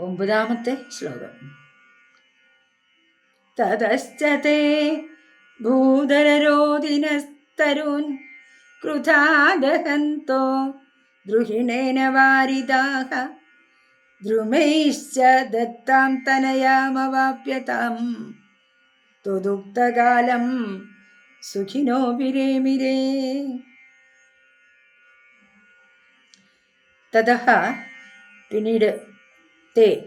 ഒമ്പതാമത്തെ ശ്ലോകം. തതശ്ചതേ ഭൂതരരോധിനസ്തരൂൻ ക്രുധാദഹന്തോ ദ്രുഹിണേന വാരിതാഹ ദ്രുമൈശ്ച ദത്താം തനയാമവാപ്യതാം. ത്വദുക്തകാലം സുഖിനോ വിരേമിരേ. തഥ പിന്നീട് തേ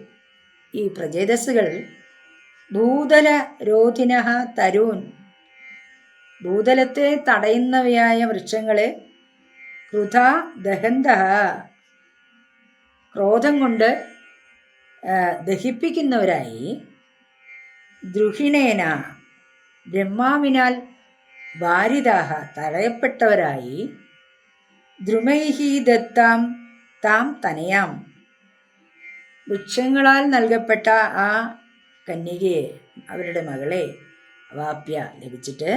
ഈ പ്രജേതസ്സുകൾ ഭൂതല രോധിന തരൂൻ. ഭൂതലത്തെ തടയുന്നവയായ വൃക്ഷങ്ങളെ കൃത ദഹന്ത ക്രോധം കൊണ്ട് ദഹിപ്പിക്കുന്നവരായി ദ്രുഹിണേന. ബ്രഹ്മാവിനാൽ ഭാരിതാഹ തടയപ്പെട്ടവരായി ദ്രുമൈഹി ദത്താം താം തനയാം. വൃക്ഷങ്ങളാൽ നൽകപ്പെട്ട ആ കന്യകയെ അവരുടെ മകളെ വാപ്യ ലഭിച്ചിട്ട്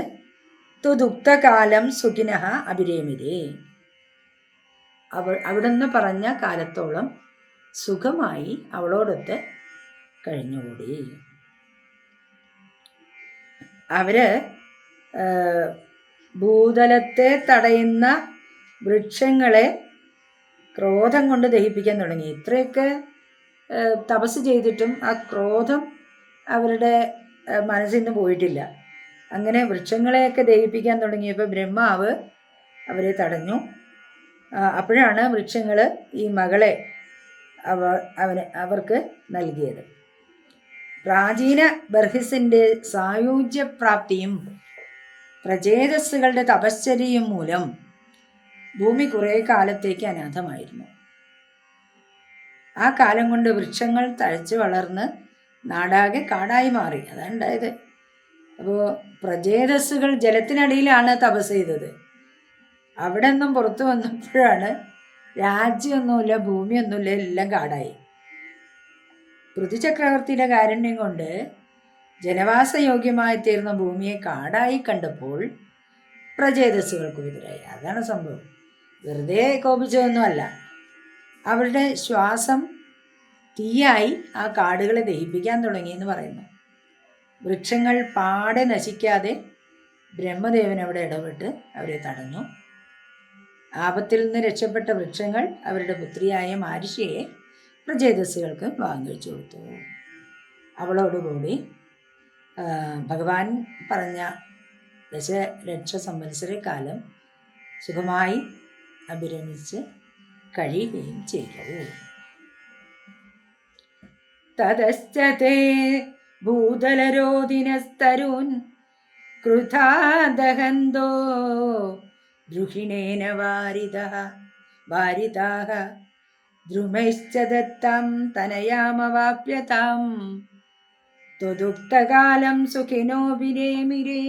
തുദുക്തകാലം സുഖിനഹ അഭിരേമിരേ അവൾ അവിടുന്ന് പറഞ്ഞ കാലത്തോളം സുഖമായി അവളോടൊത്ത് കഴിഞ്ഞുകൂടി. അവർ ഭൂതലത്തെ തടയുന്ന വൃക്ഷങ്ങളെ ക്രോധം കൊണ്ട് ദഹിപ്പിക്കാൻ തുടങ്ങി. ഇത്രയൊക്കെ തപസ് ചെയ്തിട്ടും ആ ക്രോധം അവരുടെ മനസ്സിൽ നിന്ന് പോയിട്ടില്ല. അങ്ങനെ വൃക്ഷങ്ങളെയൊക്കെ ദഹിപ്പിക്കാൻ തുടങ്ങിയപ്പോൾ ബ്രഹ്മാവ് അവരെ തടഞ്ഞു. അപ്പോഴാണ് വൃക്ഷങ്ങൾ ഈ മകളെ അവ അവന് അവർക്ക് നൽകിയത്. പ്രാചീന ബർഹിസിന്റെ സായുജ്യപ്രാപ്തിയും പ്രചേതസ്സുകളുടെ തപശ്ചര്യയും മൂലം ഭൂമി കുറേ കാലത്തേക്ക് അനാഥമായിരുന്നു. ആ കാലം കൊണ്ട് വൃക്ഷങ്ങൾ തഴച്ച് വളർന്ന് നാടാകെ കാടായി മാറി. അതാണ് ഉണ്ടായത്. അപ്പോൾ പ്രജേതസ്സുകൾ ജലത്തിനടിയിലാണ് തപസ് ചെയ്തത്. അവിടെ നിന്നും പുറത്തു വന്നപ്പോഴാണ് രാജ്യമൊന്നുമില്ല ഭൂമിയൊന്നുമില്ല എല്ലാം കാടായി. പൃഥുചക്രവർത്തിയുടെ കാരുണ്യം കൊണ്ട് ജനവാസയോഗ്യമായി തീർന്ന ഭൂമിയെ കാടായി കണ്ടപ്പോൾ പ്രജേതസ്സുകൾക്ക് എതിരായി അതാണ് സംഭവം. വെറുതെ കോപിച്ചതൊന്നുമല്ല അവരുടെ ശ്വാസം തീയായി ആ കാടുകളെ ദഹിപ്പിക്കാൻ തുടങ്ങിയെന്ന് പറയുന്നു. വൃക്ഷങ്ങൾ പാടെ നശിക്കാതെ ബ്രഹ്മദേവൻ അവിടെ ഇടപെട്ട് അവരെ തടഞ്ഞു. ആപത്തിൽ നിന്ന് രക്ഷപ്പെട്ട വൃക്ഷങ്ങൾ അവരുടെ പുത്രിയായ മാരിഷയെ പ്രജേതസ്സുകൾക്ക് വാങ്ങിച്ചു കൊടുത്തു. അവളോടുകൂടി ഭഗവാൻ പറഞ്ഞ സംവത്സര കാലം സുഖമായി അഭിരമിച്ച് കഴിയുകയും ചെയ്തു തതശ്ചതേ ഭൂതലരോദിനസ്തരൂൻ കൃഥാദഹന്തോ ദ്രുഹിണേന വാരിത വാരിതാഹ ദ്രുമൈശ്ച ദത്തം തനയാമവാപ്യതാം. ത്വദുക്തകാലം സുഖിനോ വിരേമിരേ